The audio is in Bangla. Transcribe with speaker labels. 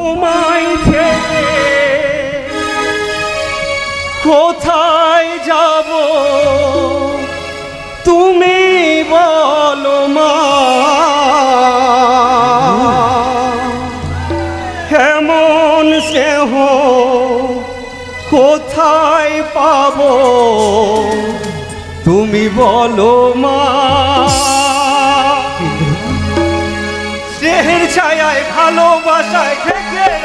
Speaker 1: তোমায় ছেড়ে কোথায় যাব? তুমি বলো মা। কেমন স্নেহ কোথায় পাব? তুমি বলো মা। স্নেহের ছায়ায় ভালোবাসায়